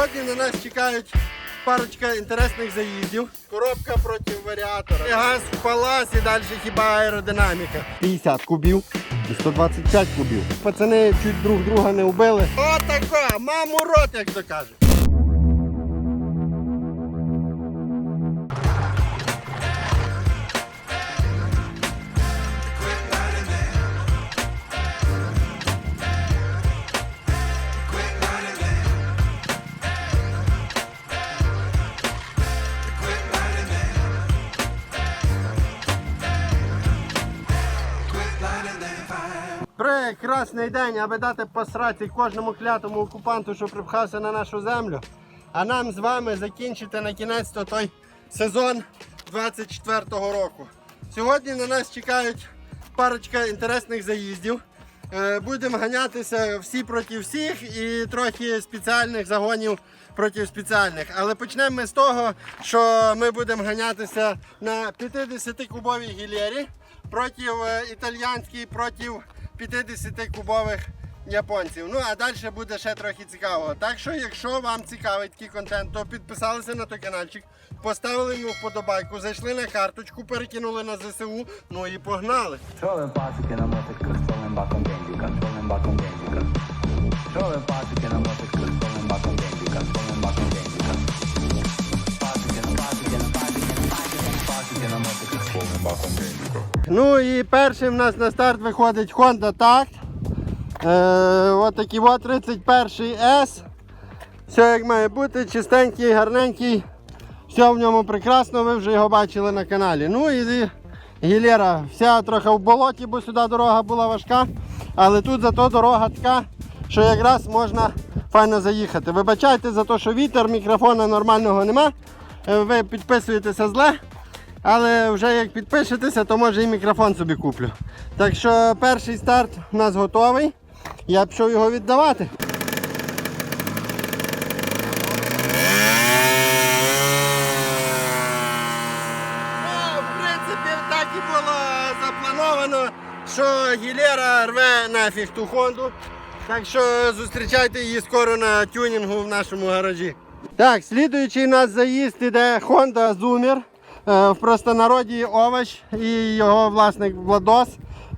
Сьогодні на нас чекають парочка інтересних заїздів. Коробка проти варіатора. І Газ в палас і далі хіба аеродинаміка. 50 кубів і 125 кубів. Пацани чуть друг друга не вбили. Отако, маму рот, як то кажуть. Прекрасний день, аби дати посраці кожному клятому окупанту, що припхався на нашу землю. А нам з вами закінчити на кінець той сезон 24-го року. Сьогодні на нас чекають парочка інтересних заїздів. Е, Будемо ганятися всі проти всіх і трохи спеціальних загонів проти спеціальних. Але почнемо ми з того, що ми будемо ганятися на 50-кубовій гілєрі проти е, італьянській, проти 50-кубових японців. Ну а далі буде ще трохи цікавого. Так що, якщо вам цікавий такий контент, то підписалися на той каналчик, поставили йому вподобайку, зайшли на карточку, перекинули на ЗСУ, ну і погнали. Trove пасики на мотик, crystallen баком vendika, trollen баком vendika. Trove пасики на moto Ну і першим у нас на старт виходить Honda Tact. Е, от такий от 31 S. Все як має бути, чистенький, гарненький. Все в ньому прекрасно, ви вже його бачили на каналі. Ну і гілера вся трохи в болоті, бо сюди дорога була важка. Але тут зато дорога така, що якраз можна файно заїхати. Вибачайте за те, що вітер, мікрофона нормального нема. Е, Ви підписуєтеся зле. Але вже як підпишетеся, то може і мікрофон собі куплю. Так що перший старт у нас готовий. Я пішов його віддавати. Ну, в принципі, так і було заплановано, що Гілера рве нафіг ту Хонду. Так що зустрічайте її скоро на тюнінгу в нашому гаражі. Так, слідуючий у нас заїзд іде Honda Zoomer. Е, В простонароді овоч і його власник Владос.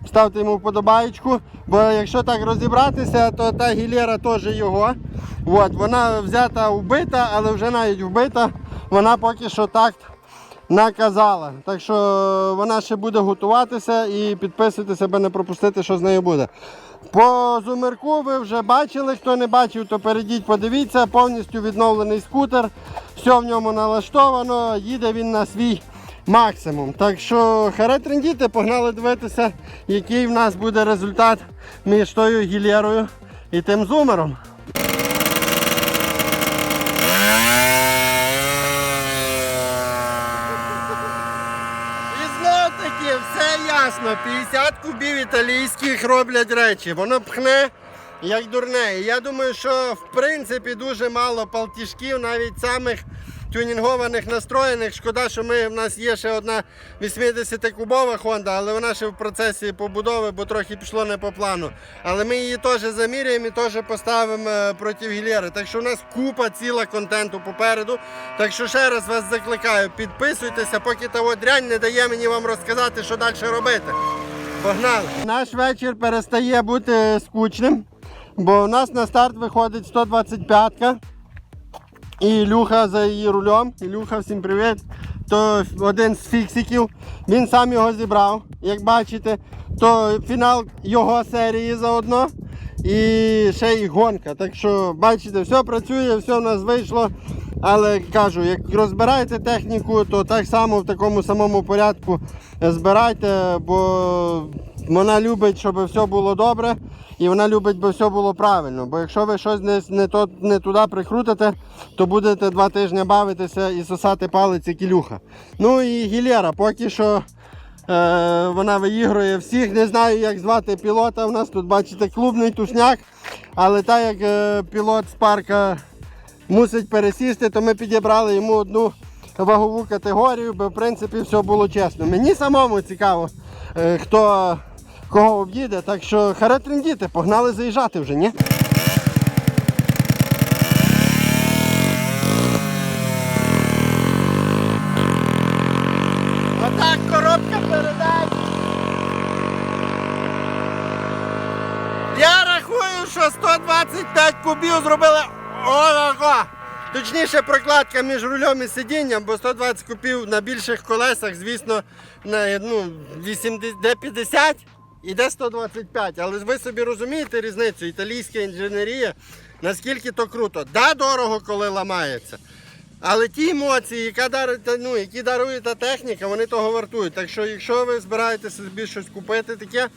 Ставте йому вподобаєчку, бо якщо так розібратися, то та гілера теж його. От, вона взята вбита, але вже навіть вбита, вона поки що так наказала. Так що вона ще буде готуватися і підписуйтесь, аби не пропустити, що з нею буде. По зумерку ви вже бачили, хто не бачив, то перейдіть, подивіться, повністю відновлений скутер, все в ньому налаштовано, їде він на свій максимум. Так що харе трендіти, погнали дивитися, який в нас буде результат між тою гілєрою і тим зумером. І знов таки все 50 кубів італійських роблять речі. Воно пхне як дурне. Я думаю, що в принципі дуже мало палтішків, навіть самих тюнінгованих настроєних. Шкода, що ми, в нас є ще одна 80-кубова Honda, але вона ще в процесі побудови, бо трохи пішло не по плану. Але ми її теж заміряємо і теж поставимо е, проти Гілєри. Так що у нас купа ціла контенту попереду. Так що ще раз вас закликаю, підписуйтеся, поки та дрянь не дає мені вам розказати, що далі робити. Погнали! Наш вечір перестає бути скучним, бо у нас на старт виходить 125-ка. І Ілюха за її рулем. Ілюха, всім привіт. То один з фіксиків. Він сам його зібрав, як бачите. То фінал його серії заодно. І ще й гонка. Так що, бачите, все працює, все в нас вийшло. Але кажу, як розбираєте техніку, то так само в такому самому порядку збирайте, бо вона любить, щоб все було добре, і вона любить, щоб все було правильно. Бо якщо ви щось не, не, то, не туди прикрутите, то будете два тижні бавитися і сосати палець як Ілюха. Ну і Гілера, поки що е, вона виігрує всіх. Не знаю, як звати пілота. У нас тут, бачите, клубний тушняк. Але так як е, пілот з парка мусить пересісти, то ми підібрали йому одну вагову категорію, бо в принципі все було чесно. Мені самому цікаво, е, хто кого об'їде, так що харе трендіти, погнали заїжджати вже, ні? Отак коробка передач. Я рахую, що 125 кубів зробили ого! Точніше прокладка між рульом і сидінням, бо 120 купів на більших колесах, звісно, на ну, 80, де 50 і де 125. Але ви собі розумієте різницю, італійська інженерія, наскільки то круто. Да, дорого, коли ламається. Але ті емоції, яка дарує, ну, які дарує та техніка, вони того вартують. Так що, якщо ви збираєтеся собі щось купити таке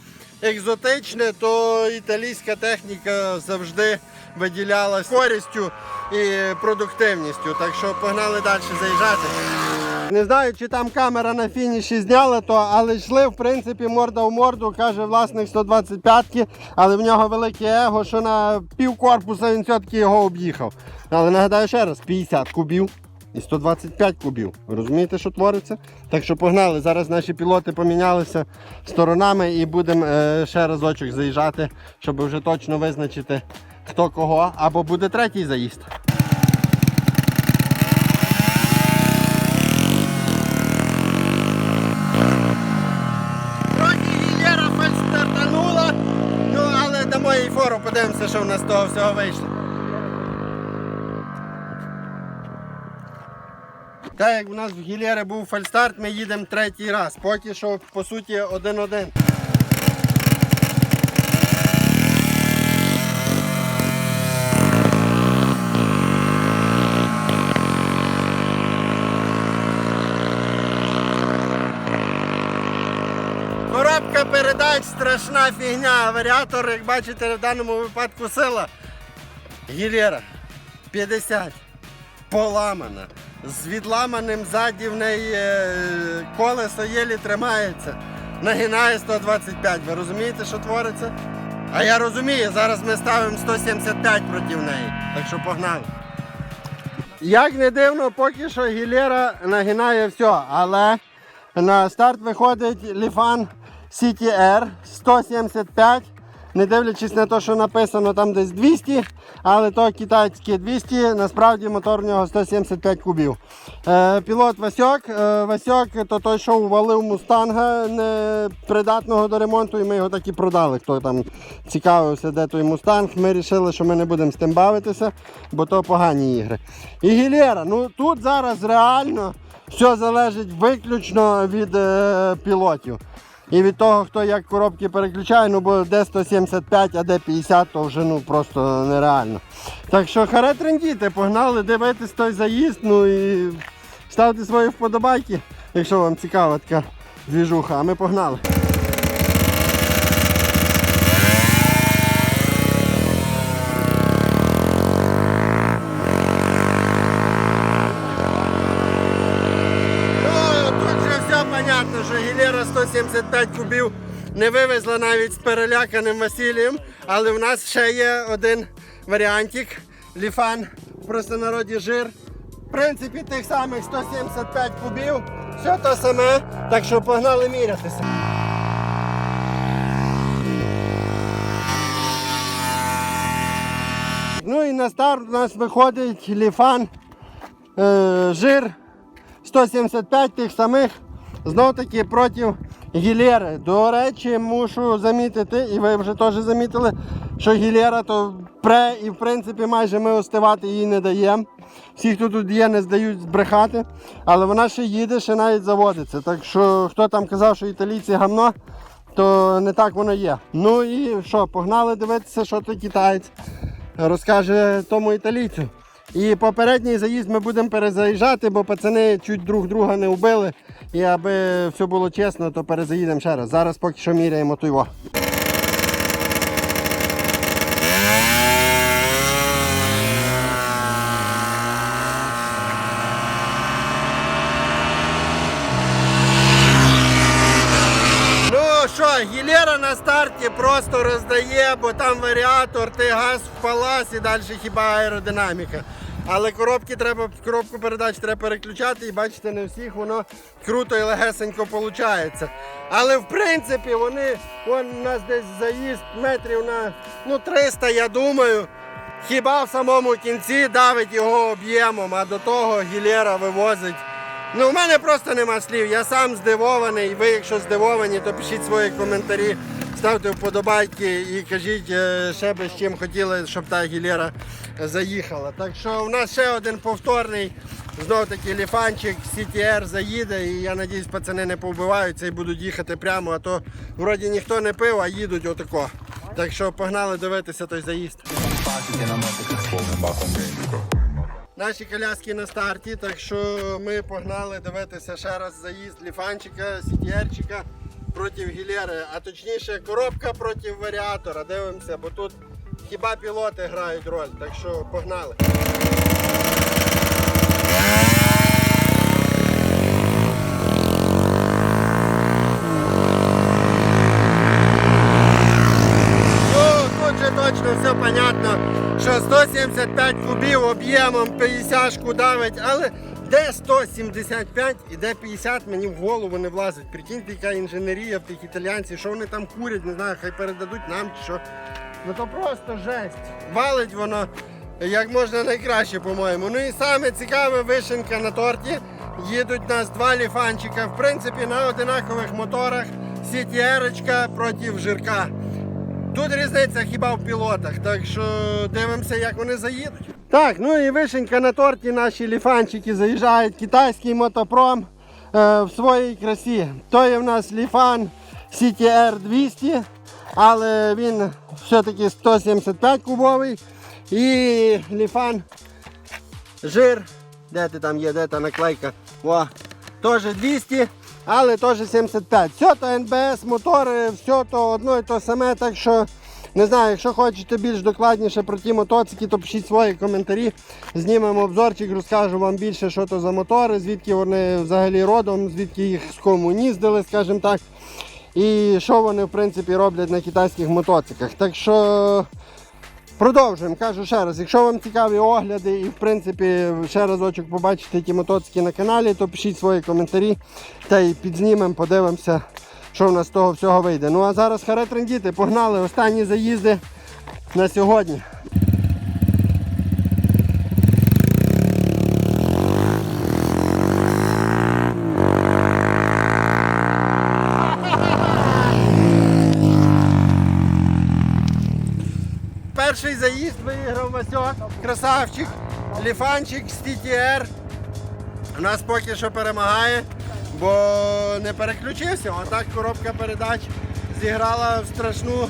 екзотичне, то італійська техніка завжди виділялась користю і продуктивністю. Так що погнали далі заїжджати. Не знаю, чи там камера на фініші зняла то, але йшли, в принципі, морда в морду, каже власник 125-ки, але в нього велике его, що на пів корпуса він все-таки його об'їхав. Але нагадаю ще раз, 50 кубів і 125 кубів. Розумієте, що твориться? Так що погнали. Зараз наші пілоти помінялися сторонами і будемо е, ще разочок заїжджати, щоб вже точно визначити, хто кого, або буде третій заїзд. Трохи гілєра фальстартанула, ну але дамо їй фору, подивимося, що в нас з того всього вийшло. Так як у нас в гілєре був фальстарт, ми їдемо третій раз. Поки що, по суті, один-один. Коробка передач страшна фігня. Варіатор, як бачите, в даному випадку сила. Гілєра 50. Поламана. З відламаним ззаді в неї е, колесо єлі тримається. Нагинає 125. Ви розумієте, що твориться? А я розумію, зараз ми ставимо 175 проти неї. Так що погнали. Як не дивно, поки що Гілера нагинає все, але на старт виходить Ліфан City R 175. Не дивлячись на те, що написано там десь 200, але то китайські 200, насправді мотор в нього 175 кубів. Е, пілот Васьок. Е, Васьок то той, що увалив мустанга непридатного до ремонту, і ми його так і продали. Хто там цікавився, де той мустанг. Ми вирішили, що ми не будемо з тим бавитися, бо то погані ігри. І Гілєра, ну тут зараз реально все залежить виключно від е, пілотів. І від того, хто як коробки переключає, ну бо де 175, а де 50, то вже ну просто нереально. Так що харе трендіти, погнали дивитись той заїзд, ну і ставте свої вподобайки, якщо вам цікава така двіжуха, а ми погнали. Понятно, що Гілера 175 кубів не вивезла навіть з переляканим Василієм, але в нас ще є один варіантик. Ліфан в простонароді жир. В принципі, тих самих 175 кубів, все те саме, так що погнали мірятися. Ну і на старт у нас виходить ліфан е, жир 175 тих самих, знов таки проти гілери. До речі, мушу замітити, і ви вже теж замітили, що гілера то пре і в принципі майже ми остивати її не даємо. Всі, хто тут є, не здають збрехати, але вона ще їде, ще навіть заводиться. Так що хто там казав, що італійці гамно, то не так воно є. Ну і що, погнали дивитися, що той китаєць розкаже тому італійцю. І попередній заїзд ми будемо перезаїжджати, бо пацани чуть друг друга не вбили. І аби все було чесно, то перезаїдемо ще раз. Зараз поки що міряємо tuyво. Ну гілера на старті просто роздає, бо там варіатор, ти газ в і далі хіба аеродинаміка. Але коробки треба, коробку передач треба переключати і бачите, не всіх воно круто і легесенько виходить. Але в принципі вони, вон у нас десь заїзд метрів на ну, 300, я думаю. Хіба в самому кінці давить його об'ємом, а до того гілера вивозить Ну, у мене просто нема слів. Я сам здивований. Ви, якщо здивовані, то пишіть свої коментарі, ставте вподобайки і кажіть е, ще з чим хотіли, щоб та гілера заїхала. Так що у нас ще один повторний. Знов таки ліфанчик CTR заїде, і я надіюсь, пацани не повбиваються і будуть їхати прямо, а то вроді ніхто не пив, а їдуть отако. Так що погнали дивитися той заїзд. Наші коляски на старті, так що ми погнали дивитися ще раз заїзд ліфанчика, сітєрчика проти гілери, а точніше коробка проти варіатора. Дивимося, бо тут хіба пілоти грають роль, так що погнали. Ну, точно все понятно, що 175 кубів об'ємом 50 шку давить, але де 175 і де 50 мені в голову не влазить. Прикиньте, яка інженерія в тих італійців, що вони там курять, не знаю, хай передадуть нам чи що. Ну то просто жесть. Валить воно як можна найкраще, по-моєму. Ну і саме цікаве вишенка на торті. Їдуть нас два ліфанчика. В принципі, на одинакових моторах. CTR проти жирка. Тут різниця хіба в пілотах, так що дивимося, як вони заїдуть. Так, ну і вишенька на торті наші ліфанчики заїжджають. Китайський мотопром е, в своїй красі. То є в нас ліфан CTR 200, але він все-таки 175 кубовий. І ліфан жир. Де ти там є, де та наклейка? О, теж 200, але теж 75. Все то НБС, мотори, все то одно і то саме. Так що не знаю, якщо хочете більш докладніше про ті мотоцики, то пишіть свої коментарі. Знімемо обзорчик, розкажу вам більше, що то за мотори, звідки вони взагалі родом, звідки їх з кому їздили, скажімо так. І що вони в принципі роблять на китайських мотоциклах. Так що Продовжуємо, кажу ще раз, якщо вам цікаві огляди і в принципі ще разочок побачите ті мотоцики на каналі, то пишіть свої коментарі та й підзнімемо, подивимося, що в нас з того всього вийде. Ну а зараз харе трендіти, погнали останні заїзди на сьогодні. Перший заїзд виграв Васьок, красавчик, ліфанчик з TTR. У нас поки що перемагає, бо не переключився. Отак коробка передач зіграла в страшну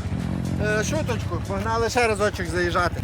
е, шуточку. Погнали ще разочок заїжджати.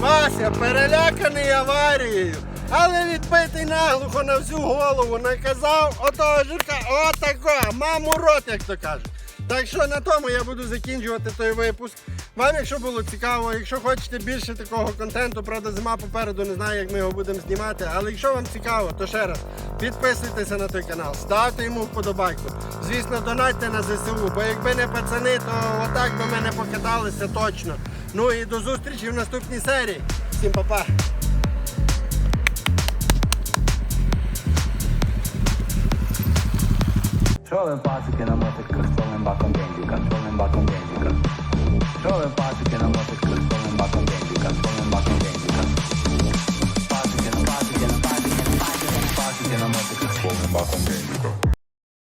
Вася переляканий аварією, але відбитий наглухо на всю голову наказав отого жирка, отако, маму рот, як то кажуть. Так що на тому я буду закінчувати той випуск. Вам, якщо було цікаво, якщо хочете більше такого контенту, правда, зима попереду, не знаю, як ми його будемо знімати. Але якщо вам цікаво, то ще раз підписуйтеся на той канал, ставте йому вподобайку. Звісно, донатьте на ЗСУ, бо якби не пацани, то отак би ми не покаталися точно. Ну і до зустрічі в наступній серії. Всім па-па! Що ви пасики на мотиках з повним баком бензика, з повним баком бензика. Що ви пасики на мотиках з повним баком бензика, з повним баком бензика. Пасики на пасики на пасики на пасики на пасики на мотиках з повним баком бензика.